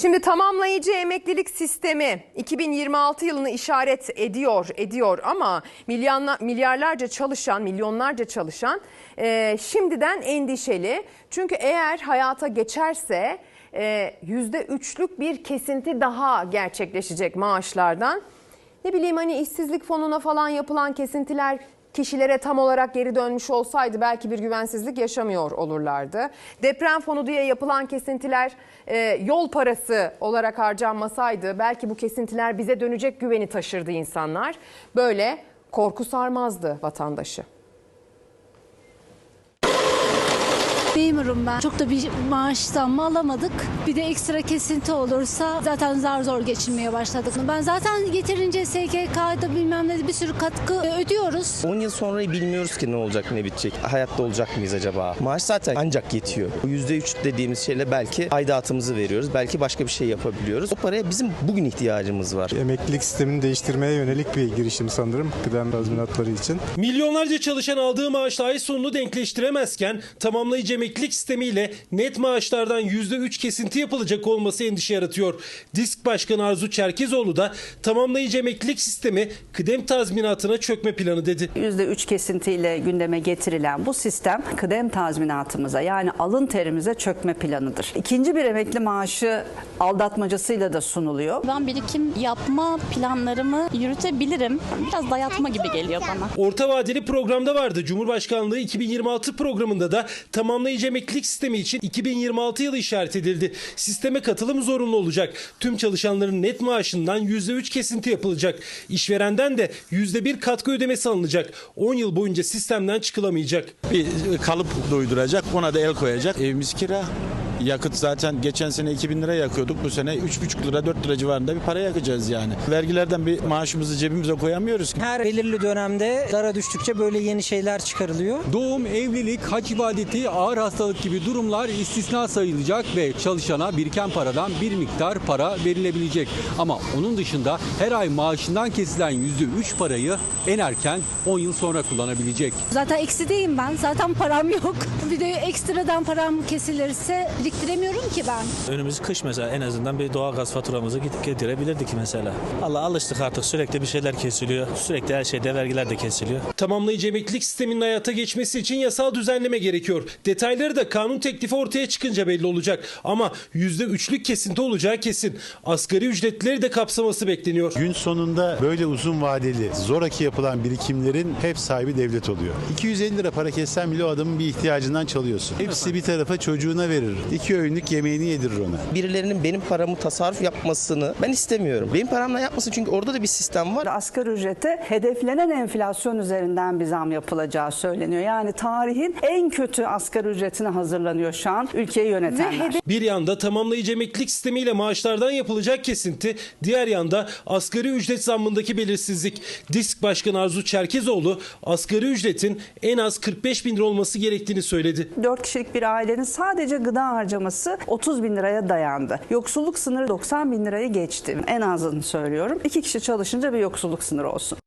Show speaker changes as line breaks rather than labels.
Şimdi tamamlayıcı emeklilik sistemi 2026 yılını işaret ediyor, ediyor ama milyarlarca çalışan, milyonlarca çalışan e, şimdiden endişeli. Çünkü eğer hayata geçerse e, yüzde üçlük bir kesinti daha gerçekleşecek maaşlardan. Ne bileyim hani işsizlik fonuna falan yapılan kesintiler kişilere tam olarak geri dönmüş olsaydı belki bir güvensizlik yaşamıyor olurlardı. Deprem fonu diye yapılan kesintiler e, yol parası olarak harcanmasaydı belki bu kesintiler bize dönecek güveni taşırdı insanlar. Böyle korku sarmazdı vatandaşı.
Memurum ben. Çok da bir maaş zammı alamadık. Bir de ekstra kesinti olursa zaten zar zor geçinmeye başladık. Ben zaten yeterince SGK'da bilmem ne bir sürü katkı e, ödüyoruz.
10 yıl sonrayı bilmiyoruz ki ne olacak ne bitecek. Hayatta olacak mıyız acaba? Maaş zaten ancak yetiyor. Bu %3 dediğimiz şeyle belki aidatımızı veriyoruz. Belki başka bir şey yapabiliyoruz. O paraya bizim bugün ihtiyacımız var.
Emeklilik sistemini değiştirmeye yönelik bir girişim sanırım kıdem tazminatları için.
Milyonlarca çalışan aldığı maaşla ay sonunu denkleştiremezken tamamlayıcı emeklilik sistemiyle net maaşlardan %3 kesinti yapılacak olması endişe yaratıyor. Disk Başkanı Arzu Çerkezoğlu da tamamlayıcı emeklilik sistemi kıdem tazminatına çökme planı dedi.
%3 kesintiyle gündeme getirilen bu sistem kıdem tazminatımıza yani alın terimize çökme planıdır. İkinci bir emekli maaşı aldatmacasıyla da sunuluyor.
Ben birikim yapma planlarımı yürütebilirim. Biraz dayatma gibi geliyor bana.
Orta vadeli programda vardı. Cumhurbaşkanlığı 2026 programında da tamamlayıcı emeklilik sistemi için 2026 yılı işaret edildi. Sisteme katılım zorunlu olacak. Tüm çalışanların net maaşından %3 kesinti yapılacak. İşverenden de %1 katkı ödemesi alınacak. 10 yıl boyunca sistemden çıkılamayacak.
bir kalıp doyduracak. Ona da el koyacak. Evimiz kira. Yakıt zaten geçen sene 2000 lira yakıyorduk. Bu sene 3,5 lira 4 lira civarında bir para yakacağız yani. Vergilerden bir maaşımızı cebimize koyamıyoruz ki.
Her belirli dönemde dara düştükçe böyle yeni şeyler çıkarılıyor.
Doğum, evlilik, hac ibadeti, ağır hastalık gibi durumlar istisna sayılacak ve çalışana biriken paradan bir miktar para verilebilecek. Ama onun dışında her ay maaşından kesilen %3 parayı en erken 10 yıl sonra kullanabilecek.
Zaten eksideyim ben. Zaten param yok. Bir de ekstradan param kesilirse biriktiremiyorum ki ben.
Önümüz kış mesela en azından bir doğalgaz faturamızı gidip getirebilirdik mesela. Allah alıştık artık sürekli bir şeyler kesiliyor. Sürekli her şeyde vergiler de kesiliyor.
Tamamlayıcı emeklilik sisteminin hayata geçmesi için yasal düzenleme gerekiyor. Detayları da kanun teklifi ortaya çıkınca belli olacak. Ama %3'lük kesinti olacağı kesin. Asgari ücretlileri de kapsaması bekleniyor.
Gün sonunda böyle uzun vadeli, zoraki yapılan birikimlerin hep sahibi devlet oluyor. 250 lira para kessen bile o adamın bir ihtiyacından çalıyorsun. Hepsi bir tarafa çocuğuna verir. İki öğünlük yemeğini yedirir ona.
Birilerinin benim paramı tasarruf yapmasını ben istemiyorum. Benim paramla yapmasın çünkü orada da bir sistem var.
Asgari ücrete hedeflenen enflasyon üzerinden bir zam yapılacağı söyleniyor. Yani tarihin en kötü asgari ücretine hazırlanıyor şu an ülkeyi yönetenler.
Bir yanda tamamlayıcı emeklilik sistemiyle maaşlardan yapılacak kesinti, diğer yanda asgari ücret zammındaki belirsizlik. Disk Başkanı Arzu Çerkezoğlu asgari ücretin en az 45 bin lira olması gerektiğini söyledi.
4 kişilik bir ailenin sadece gıda harcaması 30 bin liraya dayandı. Yoksulluk sınırı 90 bin lirayı geçti. En azını söylüyorum. İki kişi çalışınca bir yoksulluk sınırı olsun.